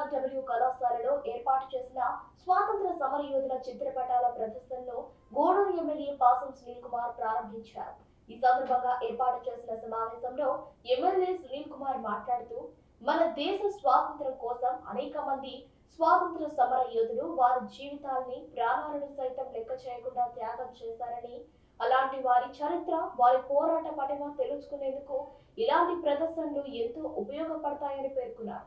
బీఆర్డబ్ల్యూ కళాశాలలో ఏర్పాటు చేసిన స్వాతంత్ర సమర యోధుల చిత్రపటాల ప్రదర్శనలో గూడూరు ఎమ్మెల్యే పాసం సునీల్ కుమార్ ప్రారంభించారు. ఈ సందర్భంగా ఏర్పాటు చేసిన సమావేశంలో ఎమ్మెల్యే సునీల్ కుమార్ మాట్లాడుతూ మన దేశ స్వాతంత్ర్యం కోసం అనేక మంది స్వాతంత్ర సమర యోధులు వారి జీవితాల్ని ప్రాణాలను సైతం లెక్క చేయకుండా త్యాగం చేశారని అలాంటి వారి చరిత్ర వారి పోరాట పటిమ తెలుసుకునేందుకు ఇలాంటి ప్రదర్శనలు ఎంతో ఉపయోగపడతాయని పేర్కొన్నారు.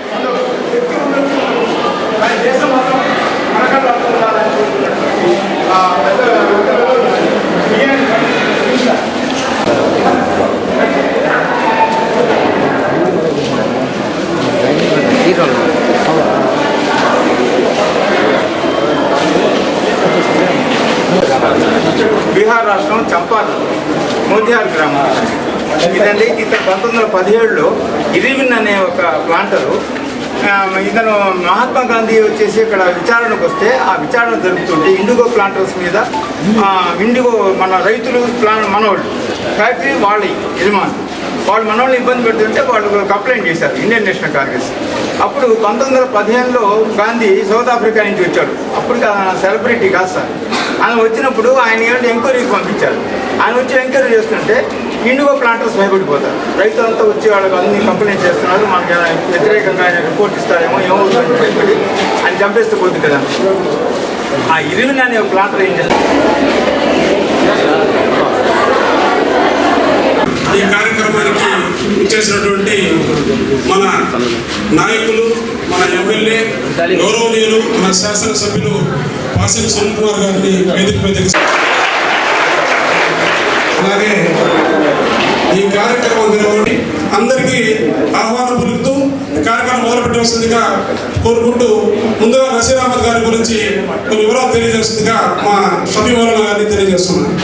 బీహార్ రాష్ట్రం చంపారన్ మోతిహార్ గ్రామం. ఇదండి ఇతను పంతొమ్మిది వందల పదిహేడులో ఇరివిన్ అనే ఒక ప్లాంటరు ఇతను మహాత్మా గాంధీ వచ్చేసి ఇక్కడ విచారణకు వస్తే ఆ విచారణ జరుగుతుంటే ఇండిగో ప్లాంటర్స్ మీద ఇండిగో మన రైతులు ప్లాన్ మనవాళ్ళు ఫ్యాక్టరీ వాళ్ళ యజమాని వాళ్ళు మనవాళ్ళని ఇబ్బంది పెడుతుంటే వాళ్ళు కంప్లైంట్ చేశారు ఇండియన్ నేషనల్ కాంగ్రెస్. అప్పుడు పంతొమ్మిది వందల పదిహేనులో గాంధీ సౌత్ ఆఫ్రికా నుంచి వచ్చాడు. అప్పుడు సెలబ్రిటీ కాదు సార్. ఆయన వచ్చినప్పుడు ఆయన ఏంటంటే ఎంక్వైరీకి పంపించారు. ఆయన వచ్చి ఎంక్వైరీ చేస్తుంటే ఇండిగో ప్లాంటర్స్ భయపడిపోతారు రైతులంతా వచ్చి వాళ్ళకి అన్ని కంప్లైంట్ చేస్తున్నారు. మాకు వ్యతిరేకంగా ఆయన రిపోర్ట్ ఇస్తారేమో ఏమవుతుందని భయపడి ఆయన చంపేస్తే పోతుంది కదా. ఆ ఇరివిన్ అనే ఒక ప్లాంటర్ ఏం చేస్తారు? ఈ కార్యక్రమానికి ఇచ్చేసినటువంటి మన నాయకులు మన ఎమ్మెల్యే గౌరవనీయులు మన శాసనసభ్యులు పాసిల్ సునీల్ కుమార్ గారిని వేదిక వేదిక అలాగే ఈ కార్యక్రమం నిర్వహణ అందరికీ ఆహ్వానం పలుకుతూ కార్యక్రమం మొదలుపెట్టవలసిందిగా కోరుకుంటూ ముందుగా నసీరామద్ గారి గురించి కొన్ని వివరాలు తెలియజేస్తుందిగా మా షఫీ గారిని తెలియజేస్తున్నాను.